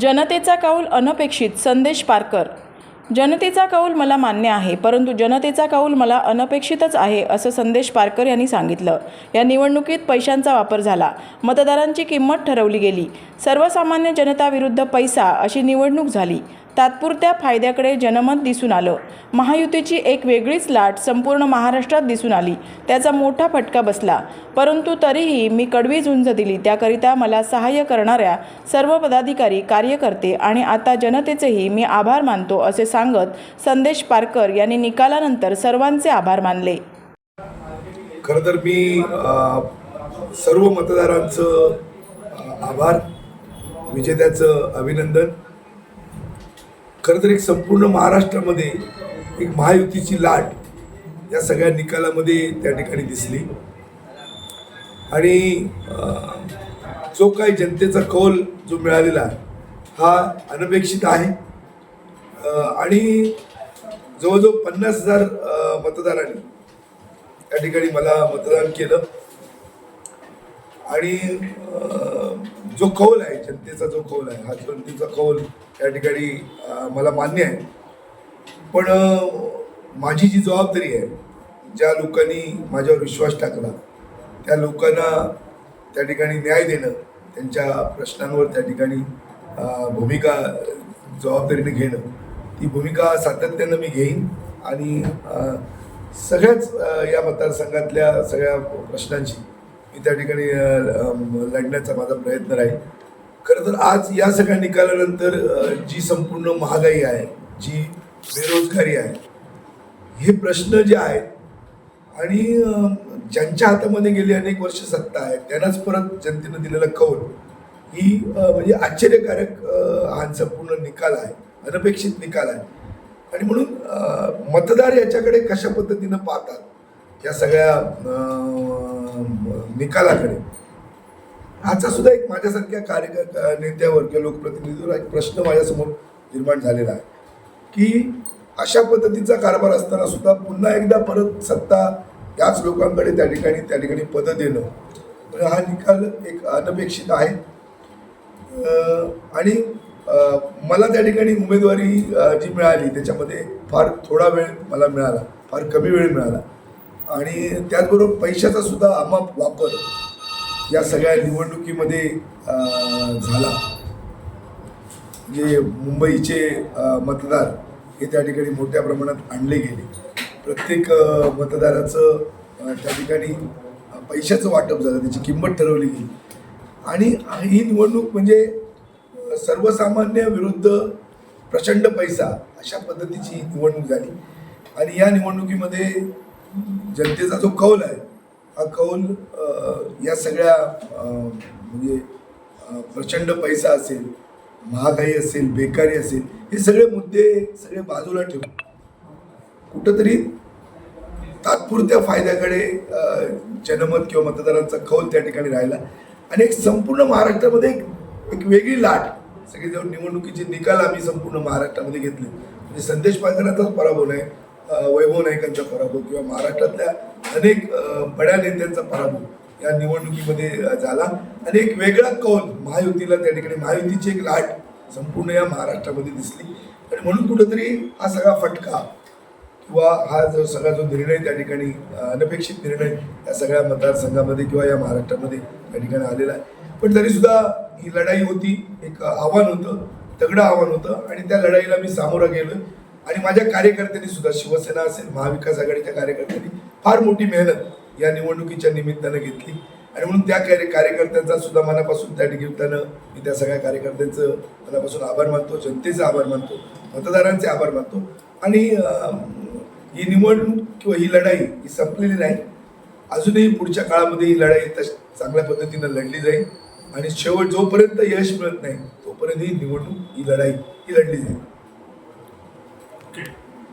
जनतेचा कौल अनपेक्षित संदेश पारकर. जनतेचा कौल मला मान्य आहे परंतु जनतेचा कौल मला अनपेक्षितच आहे असं संदेश पारकर यांनी सांगितलं. या निवडणुकीत पैशांचा वापर झाला. मतदारांची किंमत ठरवली गेली. सर्वसामान्य जनता विरुद्ध पैसा अशी निवडणूक झाली. तात्पुरत्या फायद्याकडे जनमत दिसून आलं. महायुतीची एक वेगळीच लाट संपूर्ण महाराष्ट्रात दिसून आली. त्याचा मोठा फटका बसला. परंतु तरीही मी कडवी झुंज दिली. त्याकरिता मला सहाय्य करणाऱ्या सर्व पदाधिकारी कार्यकर्ते आणि आता जनतेचेही मी आभार मानतो असे सांगत संदेश पारकर यांनी निकालानंतर सर्वांचे आभार मानले. खरं तर मी सर्व मतदारांचं आभार विजेत्याचं अभिनंदन. खरं तर एक संपूर्ण महाराष्ट्रामध्ये एक महायुतीची लाट या सगळ्या निकालामध्ये त्या ठिकाणी दिसली. आणि जो काही जनतेचा कौल जो मिळालेला हा अनपेक्षित आहे. आणि जवळजवळ पन्नास हजार मतदारांनी त्या ठिकाणी मला मतदान केलं. आणि जो कौल आहे जनतेचा जो कौल आहे हा जनतेचा कौल त्या ठिकाणी मला मान्य आहे. पण माझी जी जबाबदारी आहे ज्या लोकांनी माझ्यावर विश्वास टाकला त्या लोकांना त्या ठिकाणी न्याय देणं त्यांच्या प्रश्नांवर त्या ठिकाणी भूमिका जबाबदारीने घेणं ती भूमिका सातत्यानं मी घेईन आणि सगळ्याच या मतदारसंघातल्या सगळ्या प्रश्नांची मी त्या ठिकाणी लढण्याचा माझा प्रयत्न राहील. खरं तर आज या सगळ्या निकालानंतर जी संपूर्ण महागाई आहे जी बेरोजगारी आहे हे प्रश्न जे आहेत आणि ज्यांच्या हातामध्ये गेली अनेक वर्ष सत्ता आहे त्यांनाच परत जनतेनं दिलेला कौल ही म्हणजे आश्चर्यकारक हा संपूर्ण निकाल आहे अनपेक्षित निकाल आहे. आणि म्हणून मतदार याच्याकडे कशा पद्धतीनं पाहतात? या सगळ्या निकालाकडे. आजचा सुद्धा एक माझ्यासारख्या कार्य नेत्यावर किंवा लोकप्रतिनिधीवर एक प्रश्न माझ्यासमोर निर्माण झालेला आहे. की अशा पद्धतीचा कारभार असताना सुद्धा पुन्हा एकदा परत सत्ता त्याच लोकांकडे त्या ठिकाणी त्या ठिकाणी पदं देणं तर हा निकाल एक अनपेक्षित आहे. आणि मला त्या ठिकाणी उमेदवारी जी मिळाली त्याच्यामध्ये फार थोडा वेळ मला मिळाला फार कमी वेळ मिळाला. आणि त्याचबरोबर पैशाचा सुद्धा अमाप वापर या सगळ्या निवडणुकीमध्ये झाला. जे मुंबईचे मतदार हे त्या ठिकाणी मोठ्या प्रमाणात आणले गेले. प्रत्येक मतदाराचं त्या ठिकाणी पैशाचं वाटप झालं त्याची किंमत ठरवली गेली. आणि ही निवडणूक म्हणजे सर्वसामान्य विरुद्ध प्रचंड पैसा अशा पद्धतीची निवडणूक झाली. आणि या निवडणुकीमध्ये जनतेचा जो कौल आहे हा कौल या सगळ्या म्हणजे प्रचंड पैसा असेल महागाई असेल बेकारी असेल हे सगळे मुद्दे सगळे बाजूला ठेवून कुठंतरी तात्पुरत्या फायद्याकडे जनमत किंवा मतदारांचा कौल त्या ठिकाणी राहिला. आणि एक संपूर्ण महाराष्ट्रामध्ये एक एक वेगळी लाट सगळे जेव्हा निवडणुकीचे निकाल आम्ही संपूर्ण महाराष्ट्रामध्ये घेतले. म्हणजे संदेश पायकरांचाच पराभव नाही. वैभव नाईकांचा पराभव किंवा महाराष्ट्रातल्या अनेक बड्या नेत्यांचा पराभव या निवडणुकीमध्ये झाला. आणि एक वेगळा कौल महायुतीला त्या ठिकाणी महायुतीची एक लाट संपूर्ण या महाराष्ट्रामध्ये दिसली. आणि म्हणून कुठंतरी हा सगळा फटका किंवा हा जो सगळा जो निर्णय त्या ठिकाणी अनपेक्षित निर्णय या सगळ्या मतदारसंघामध्ये किंवा या महाराष्ट्रामध्ये त्या ठिकाणी आलेला आहे. पण तरीसुद्धा ही लढाई होती. एक आव्हान होतं तगडं आव्हान होतं. आणि त्या लढाईला मी सामोरं गेलो आणि माझ्या कार्यकर्त्यांनी सुद्धा शिवसेना असेल महाविकास आघाडीच्या कार्यकर्त्यांनी फार मोठी मेहनत या निवडणुकीच्या निमित्तानं घेतली. आणि म्हणून त्या कार्य कार्यकर्त्यांचा सुद्धा मनापासून त्या निमित्तानं मी त्या सगळ्या कार्यकर्त्यांचं मनापासून आभार मानतो जनतेचा आभार मानतो मतदारांचे आभार मानतो. आणि ही निवडणूक किंवा ही लढाई ही संपलेली नाही. अजूनही पुढच्या काळामध्ये ही लढाई तश चांगल्या पद्धतीनं लढली जाईल. आणि शेवट जोपर्यंत यश मिळत नाही तोपर्यंत ही निवडणूक ही लढाई ही लढली जाईल.